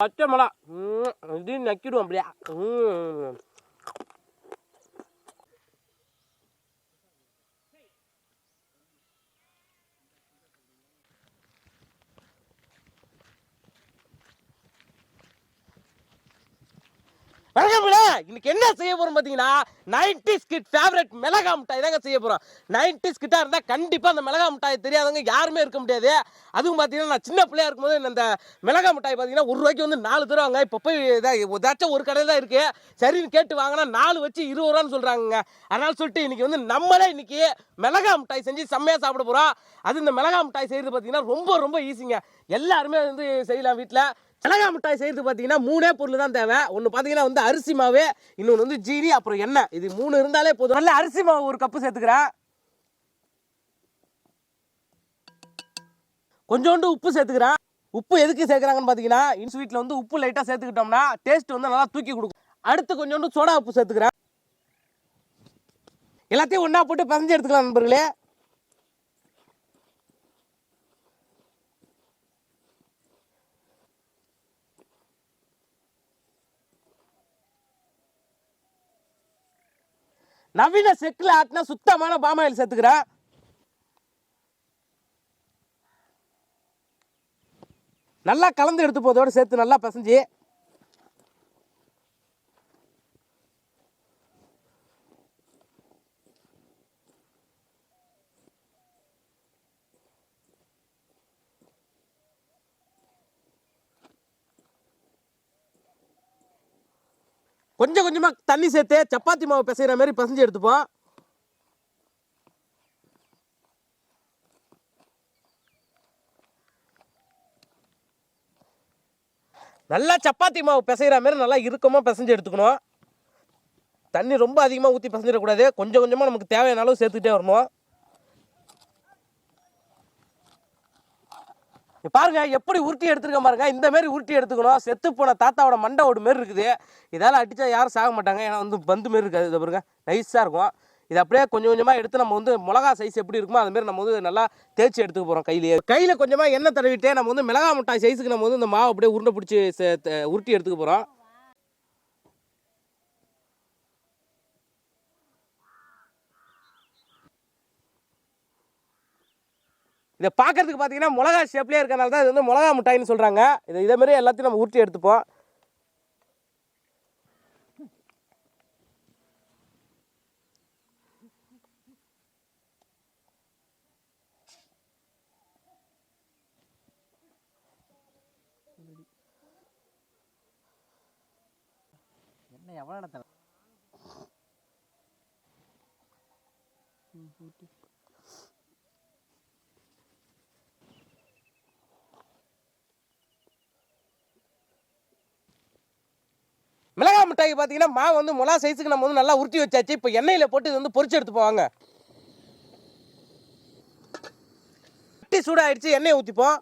பச்சை மிளகா இது நக்கிடுவோம் அப்படியா வணக்கம்ல இன்னைக்கு என்ன செய்ய போறோம் பாத்தீங்கன்னா நைன்டி ஸ்கிட் ஃபேவரட் மிளகா மிட்டாய் தாங்க செய்ய போறோம். நைன்டி ஸ்கிட்டா இருந்தா கண்டிப்பா அந்த மிளகா மிட்டாய் தெரியாதவங்க யாருமே இருக்க முடியாது. அதுவும் பாத்தீங்கன்னா நான் சின்ன பிள்ளையா இருக்கும்போது இந்த மிளகா மிட்டாய் பாத்தீங்கன்னா ஒரு ரூபாய்க்கு வந்து நாலு தருவாங்க இப்போ போய் ஏதாச்சும் ஒரு கடையில் தான் இருக்கு. சரின்னு கேட்டு வாங்கினா நாலு வச்சு இருபது ரூபான்னு சொல்றாங்க அதனால சொல்லிட்டு இன்னைக்கு வந்து நம்மளே இன்னைக்கு மிளகா மிட்டாய் செஞ்சு செம்மையா சாப்பிட போறோம். அது இந்த மிளகா மிட்டாய் செய்யறது பாத்தீங்கன்னா ரொம்ப ரொம்ப ஈஸிங்க எல்லாருமே வந்து செய்யலாம் வீட்டில் மிளகா மிட்டாய் செய்யறது பார்த்தீங்கன்னா மூணே பொருள் தான் தேவை. ஒன்று பார்த்தீங்கன்னா வந்து அரிசி மாவு இன்னொன்று வந்து ஜீனி அப்புறம் எண்ணெய். இது மூணு இருந்தாலே போதும். நல்ல அரிசி மாவு ஒரு கப்பு சேர்த்துக்கிறேன். கொஞ்சோண்டு உப்பு சேர்த்துக்கிறேன். உப்பு எதுக்கு சேர்க்குறாங்கன்னு பார்த்தீங்கன்னா இந்த ஸ்வீட்டில் வந்து உப்பு லைட்டாக சேர்த்துக்கிட்டோம்னா டேஸ்ட் வந்து நல்லா தூக்கி கொடுக்கும். அடுத்து கொஞ்சோண்டு சோடா உப்பு சேர்த்துக்கிறேன். எல்லாத்தையும் ஒன்றா போட்டு பிசைஞ்சு எடுத்துக்கலாம் நண்பர்களே. நவீன செக்கில் ஆட்டினா சுத்தமான பாமாயில் சேர்த்துக்கிறேன் நல்லா கலந்து எடுத்து போதோட சேர்த்து நல்லா பசஞ்சு கொஞ்சம் கொஞ்சமாக தண்ணி சேர்த்து சப்பாத்தி மாவு பிசைகிற மாதிரி பிசைஞ்சு எடுத்துப்போம் நல்லா சப்பாத்தி மாவு பிசைகிற மாதிரி நல்லா இறுக்கமாக பிசைஞ்சு எடுத்துக்கணும். தண்ணி ரொம்ப அதிகமாக ஊற்றி பிசைஞ்சிடக்கூடாது. கொஞ்சம் கொஞ்சமாக நமக்கு தேவையான அளவு சேர்த்துக்கிட்டே வரணும். பாருங்க எப்படி உருட்டி எடுத்துருக்க பாருங்க. இந்த மாதிரி உருட்டி எடுத்துக்கணும். செத்து போன தாத்தாவோட மண்டை ஓடு மாரி இருக்குது. இதால் அடித்தா யாரும் சாக மாட்டாங்க. ஏன்னா வந்து பந்து மாரி இருக்காது. இதை பாருங்க நைஸாக இருக்கும். இது அப்படியே கொஞ்சம் கொஞ்சமாக எடுத்து நம்ம வந்து மிளகா சைஸ் எப்படி இருக்குமோ அதுமாரி நம்ம வந்து நல்லா தேய்ச்சி எடுத்துக்க போகிறோம் கையிலேயே. கையில் கொஞ்சமாக எண்ணெய் தடவிட்டு நம்ம வந்து மிளகா மிட்டாய் சைஸுக்கு நம்ம வந்து இந்த மாவு அப்படியே உருண்டை பிடிச்சி உருட்டி எடுத்துக்க போகிறோம் இதை பார்க்கறதுக்கு பார்த்தீங்கன்னா மிளகா ஷேப்லேயே இருக்கனால தான் இது வந்து மிளகா மிட்டாய்னு சொல்கிறாங்க இதை இதே மாதிரி எல்லாத்தையும் நம்ம உருட்டி எடுத்துப்போம். என்ன எவ்வளோ இடத்துல மிளகா மிட்டாய் பார்த்தீங்கன்னா மாவு வந்து மொளா சைஸுக்கு நம்ம வந்து நல்லா உருட்டி வச்சாச்சு. இப்போ எண்ணெயில் போட்டு இது வந்து பொரிச்சு எடுத்து போவாங்க சட்டி சூடாயிடுச்சு எண்ணெயை ஊற்றிப்போம்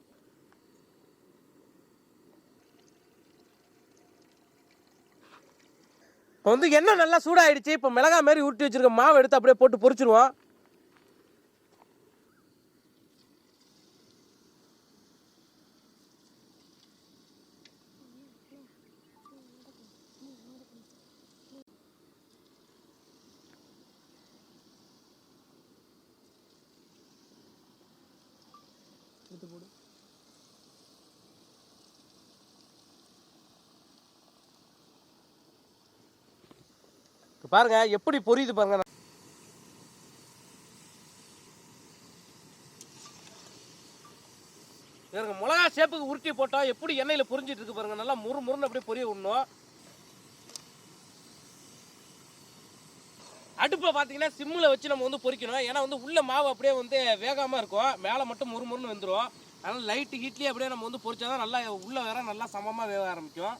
இப்போ வந்து எண்ணெய் நல்லா சூடாயிடுச்சு. இப்போ மிளகா மாதிரி உருட்டி வச்சுருக்க மாவு எடுத்து அப்படியே போட்டு பொரிச்சிருவோம் இப்ப பாருங்க எப்படி பொரியுது பாருங்க. எனக்கு மிளகா சேப்புக்கு உருட்டி போட்டோம் எப்படி எண்ணெயில் பொரிஞ்சிட்டு இருக்கு பாருங்க. நல்லா முறு முறுன்னு அப்படியே பொரிய விடணும். அடுப்பை பார்த்தீங்கன்னா சிம்மில் வச்சு நம்ம வந்து பொரிக்கணும் ஏன்னா வந்து உள்ள மாவு அப்படியே வந்து வேகாமல் இருக்கும். மேலே மட்டும் முறு முறுன்னு வந்துடும் அதனால் லைட்டு ஹீட்லேயே அப்படியே நம்ம வந்து பொரிச்சாதான் நல்லா உள்ள வேற நல்லா சமமாக வேக ஆரம்பிக்கும்.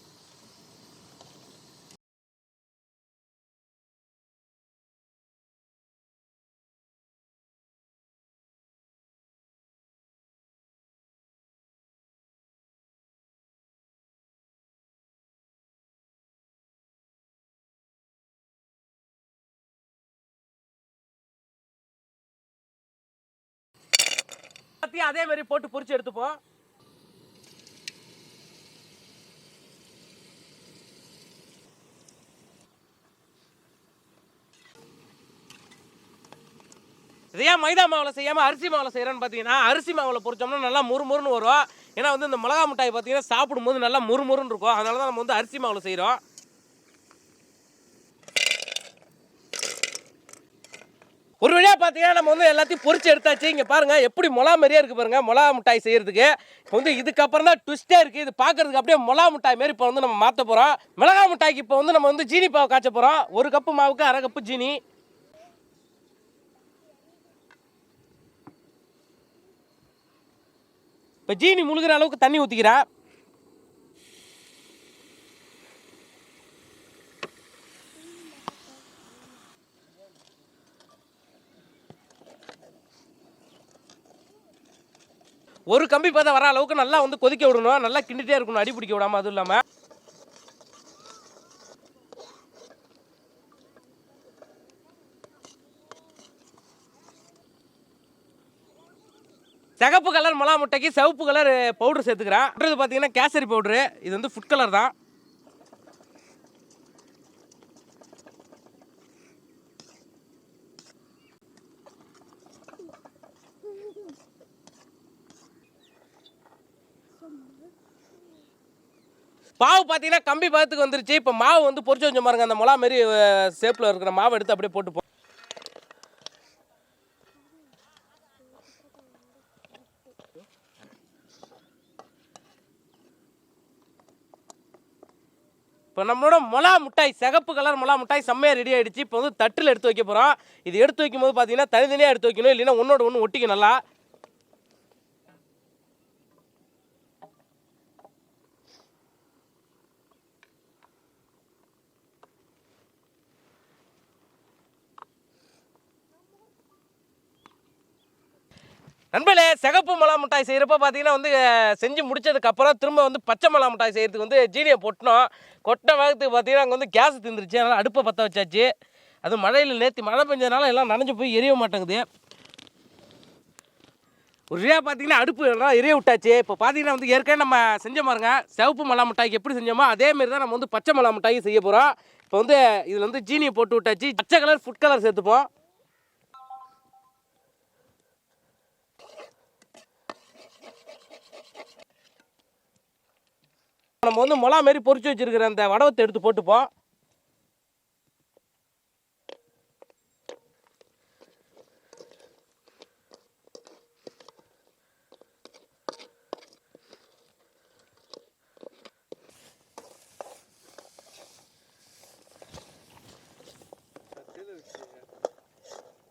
எல்லாத்தையும் அதே மாதிரி போட்டு பொறிச்சு எடுத்துப்போம். இதே மைதா மாவில் செய்யாமல் அரிசி மாவில் செய்கிறேன்னு பார்த்தீங்கன்னா அரிசி மாவில் பொறிச்சோம்னா நல்லா முறுமுறுன்னு வரும். ஏன்னா வந்து இந்த மிளகா மிட்டாய் பார்த்தீங்கன்னா சாப்பிடும்போது நல்லா முறுமுறுன்னு இருக்கும். அதனால தான் நம்ம வந்து அரிசி மாவில் செய்யறோம் ஒரு வழியாக பார்த்தீங்கன்னா நம்ம வந்து எல்லாத்தையும் பொறிச்சு எடுத்தாச்சு. இங்கே பாருங்கள் எப்படி மொளா மாதிரியே இருக்குது பாருங்கள் மொளா மிட்டாய் செய்கிறதுக்கு இப்போ வந்து இதுக்கப்புறம் தான் ட்விஸ்ட்டே இருக்குது இது பார்க்கறதுக்கு அப்படியே மொளா மிட்டாய் மாரி இப்போ வந்து நம்ம மாற்ற போகிறோம் மிளகா மிட்டாய்க்கு இப்போ வந்து நம்ம வந்து ஜீனி பாவை காய்ச்ச போகிறோம் ஒரு கப்பு மாவுக்கு அரை கப்பு ஜீனி. இப்போ ஜீனி முழுகிற அளவுக்கு தண்ணி ஊற்றிக்கிறேன் ஒரு கம்பி பதை வர அளவுக்கு நல்லா வந்து கொதிக்க விடணும் நல்லா கிண்டிட்டே இருக்கணும் அடி பிடிக்க அதுவும் இல்லாமல் சிகப்பு கலர் மலா முட்டைக்கு சிவப்பு கலர் பவுடர் சேர்த்துக்கிறேன். அடுத்தது பார்த்தீங்கன்னா கேசரி பவுடரு இது வந்து ஃபுட் கலர் தான். மாவு பார்த்தீங்கன்னா கம்பி பதத்துக்கு வந்துருச்சு. இப்போ மாவு வந்து பொறிச்சு வச்ச பாருங்க அந்த மொளா மாரி ஷேப்பில் இருக்கிற மாவு எடுத்து அப்படியே போட்டு போ இப்போ நம்மளோட மொளா மிட்டாய் சிகப்பு கலர் மொளா மிட்டாய் செம்மையாக ரெடி ஆகிடுச்சு இப்போ வந்து தட்டில் எடுத்து வைக்க போகிறோம் இது எடுத்து வைக்கும் போது பார்த்தீங்கன்னா தனித்தனியாக எடுத்து வைக்கணும். இல்லைன்னா ஒன்றோட ஒன்று ஒட்டிக்க நல்லா. நண்பர்களே சிகப்பு மலா மிட்டாய் செய்கிறப்ப பார்த்தீங்கன்னா வந்து செஞ்சு முடிச்சதுக்கப்புறம் திரும்ப வந்து பச்சை மலா மிட்டாய் செய்கிறதுக்கு வந்து ஜீனியை கொட்டினோம் கொட்ட வேகத்துக்கு பார்த்தீங்கன்னா அங்கே வந்து கேஸ் திந்துருச்சு. அதனால் அடுப்பை பற்ற வச்சாச்சு. அது மழையில் நேற்று மழை பெஞ்சதுனால எல்லாம் நனைஞ்சு போய் எரிய மாட்டேங்குது. ஒரு பார்த்தீங்கன்னா அடுப்பு எல்லாம் எரிய விட்டாச்சு. இப்போ பார்த்தீங்கன்னா வந்து ஏற்கனவே நம்ம செஞ்ச பாருங்க சிவப்பு மலா மிட்டாய்க்கு எப்படி செஞ்சோமோ அதேமாரி தான் நம்ம வந்து பச்சை மலா மிட்டாயும் செய்ய போகிறோம் இப்போ வந்து இதில் வந்து ஜீனியை போட்டு விட்டாச்சு. பச்சை கலர் ஃபுட் கலர் சேர்த்துப்போம். நம்ம வந்து மொளா மாரி பொறிச்சு வச்சிருக்கிற அந்த வடவத்தை எடுத்து போட்டுப்போம்.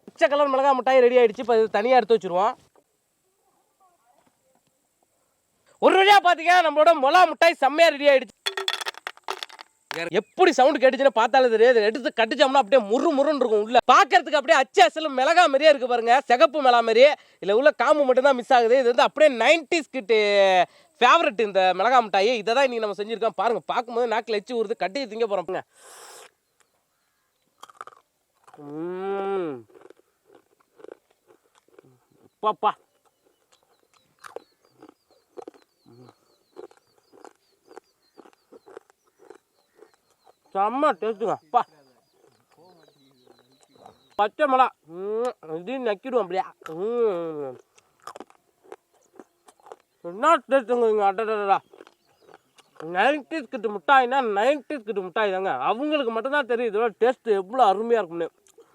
பச்சை கலர் மிளகா மிட்டாய் ரெடி ஆயிடுச்சு. இப்போ தனியாக எடுத்து வச்சிருவோம். ஒரு வழியா பாத்தீங்கன்னா நம்மளோட மொளா மிட்டாய் செம்மையா ரெடி ஆயிடுச்சு. எப்படி சவுண்ட் கேட்டுச்சுன்னு பார்த்தாலே தெரியாது. எடுத்து கட்டிச்சோம்னா அப்படியே முறு முருன்னு இருக்கும் உள்ள. பார்க்கறதுக்கு அப்படியே அச்சு அசலும் மிளகா மாதிரியே இருக்கு பாருங்க. சிகப்பு மிளகா மாதிரியே இதுல உள்ள காம்பு மட்டும்தான் மிஸ் ஆகுது. இது வந்து அப்படியே நைன்டிஸ் கிட்டு ஃபேவரட் இந்த மிளகா மிட்டாயி. இதை தான் இன்னைக்கு நம்ம செஞ்சிருக்கோம். பாருங்க பார்க்கும்போது நாக்கில் எச்சு ஊறுது. கட்டி திங்க போறோம்ங்க பாப்பா செம்ம டேஸ்ட்டுங்க அப்பா பச்சை மிளகா. ம், நக்கிடுவோம் அப்படியா. என்ன டேஸ்ட்டுங்க இங்கே? அடடடா நைன்டிஸ் கிட்ட மிட்டாய்னா நைன்டிஸ் கிட்ட மிட்டாய் தாங்க அவங்களுக்கு மட்டும்தான் தெரியும் இதோட டேஸ்ட் எவ்வளோ அருமையாக இருக்கும்னு.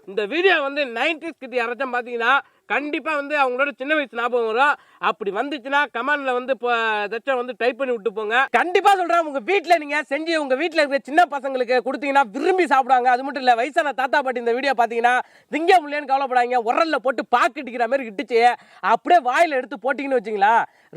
இந்த வீடியோ வந்து நைன்டிஸ் கிட்ட யாராச்சும் பார்த்தீங்கன்னா கண்டிப்பாக வந்து அவங்களோட சின்ன வயசு ஞாபகம் வரும். அப்படி வந்துச்சுன்னா கமெண்ட்ல வந்து இப்போ ஏதாச்சும் வந்து டைப் பண்ணி விட்டு போங்க. கண்டிப்பாக சொல்கிறேன் உங்கள் வீட்டில் நீங்கள் செஞ்சு உங்கள் வீட்டில் இருக்கிற சின்ன பசங்களுக்கு கொடுத்தீங்கன்னா விரும்பி சாப்பிடுவாங்க அது மட்டும் இல்லை வயசான தாத்தா பாட்டி இந்த வீடியோ பார்த்தீங்கன்னா திங்க முடியலன்னு கவலைப்படாதீங்க. உரல்ல போட்டு பாக்கு மாதிரி இட்டுச்சு அப்படியே வாயில் எடுத்து போட்டிங்கன்னு வச்சிங்களா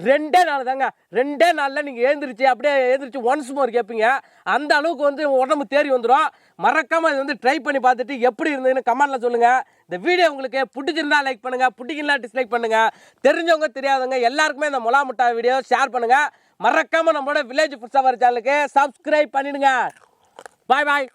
ரெண்டே நாள் தாங்க. ரெண்டே நாளில் நீங்கள் எழுந்திரிச்சு அப்படியே எழுந்திரிச்சு ஒன்ஸ் மோர் கேட்பீங்க அந்த அளவுக்கு வந்து உடம்பு தேறி வந்துடும் மறக்காமல் இது வந்து ட்ரை பண்ணி பார்த்துட்டு எப்படி இருந்ததுன்னு கமெண்ட்ல சொல்லுங்கள் இந்த வீடியோ உங்களுக்கு பிடிச்சிருந்தா லைக் பண்ணுங்க பிடிக்கலாம் டிஸ்லைக் பண்ணுங்க. தெரிஞ்சவங்க தெரியாதவங்க எல்லாருக்குமே இந்த முலா முட்டா வீடியோ ஷேர் பண்ணுங்கள் மறக்காமல் நம்மளோட வில்லேஜ் ஃபுட்ஸாவர் சேனலுக்கு சப்ஸ்கிரைப் பண்ணிடுங்க. பாய் பாய்